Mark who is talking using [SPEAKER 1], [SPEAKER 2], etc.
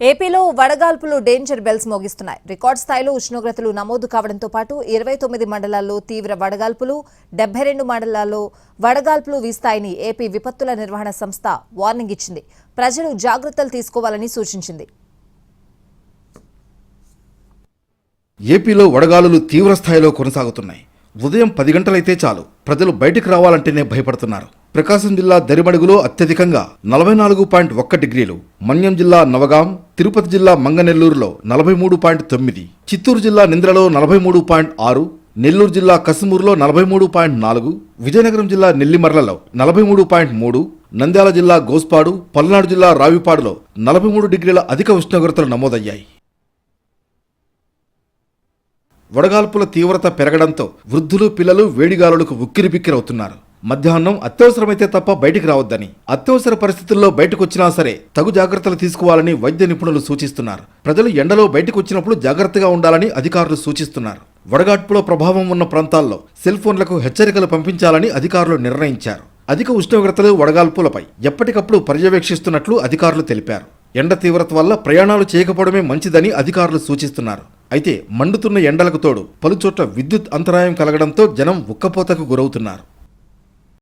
[SPEAKER 1] ఏపీలో వడగాల్పులు danger bells మోగిస్తున్నాయి. Record స్థాయిలో ఉష్ణోగ్రతలు నమోదు కావడంతో పాటు ఇరవై తొమ్మిది మండలాల్లో తీవ్ర వడగాల్పులు డెబ్బై రెండు మండలాల్లో వడగాల్పులు వీస్తాయని ఏపీ విపత్తుల నిర్వహణ సంస్థ వార్నింగ్ ఇచ్చింది. ప్రజలు జాగ్రత్తలు తీసుకోవాలని సూచించింది.
[SPEAKER 2] ఏపీలో వడగాలులు తీవ్ర స్థాయిలో కొనసాగుతున్నాయి. ఉదయం పది గంటలైతే చాలు. ప్రజలు బయటికి రావాలంటేనే భయపడుతున్నారు. ప్రకాశం జిల్లా దరిమడుగులో అత్యధికంగా నలభై నాలుగు పాయింట్ ఒక్క డిగ్రీలు మన్యం జిల్లా నవగాం తిరుపతి జిల్లా మంగనెల్లూరులో నలభై మూడు పాయింట్ తొమ్మిది చిత్తూరు జిల్లా నింద్రలో నలభై మూడు పాయింట్ ఆరు నెల్లూరు జిల్లా కసుమూరులో నలభై మూడు పాయింట్ నాలుగు విజయనగరం జిల్లా నెల్లిమర్లలో నలభై మూడు పాయింట్ మూడు నంద్యాల జిల్లా గోస్పాడు పల్నాడు జిల్లా రావిపాడులో నలభై మూడు డిగ్రీల అధిక ఉష్ణోగ్రతలు నమోదయ్యాయి. వడగాల్పుల తీవ్రత పెరగడంతో వృద్ధులు పిల్లలు వేడిగాలులకు ఉక్కిరిబిక్కిరవుతున్నారు. మధ్యాహ్నం అత్యవసరమైతే తప్ప బయటికి రావద్దని అత్యవసర పరిస్థితుల్లో బయటకు వచ్చినా సరే తగు జాగ్రత్తలు తీసుకోవాలని వైద్య నిపుణులు సూచిస్తున్నారు. ప్రజలు ఎండలో బయటకు వచ్చినప్పుడు జాగ్రత్తగా ఉండాలని అధికారులు సూచిస్తున్నారు. వడగాడ్పులో ప్రభావం ఉన్న ప్రాంతాల్లో సెల్ ఫోన్లకు హెచ్చరికలు పంపించాలని అధికారులు నిర్ణయించారు. అధిక ఉష్ణోగ్రతలు వడగాల్పులపై ఎప్పటికప్పుడు పర్యవేక్షిస్తున్నట్లు అధికారులు తెలిపారు. ఎండ తీవ్రత వల్ల ప్రయాణాలు చేయకపోవడమే మంచిదని అధికారులు సూచిస్తున్నారు. అయితే మండుతున్న ఎండలకు తోడు పలుచోట్ల విద్యుత్ అంతరాయం కలగడంతో జనం ఉక్కపోతకు గురవుతున్నారు.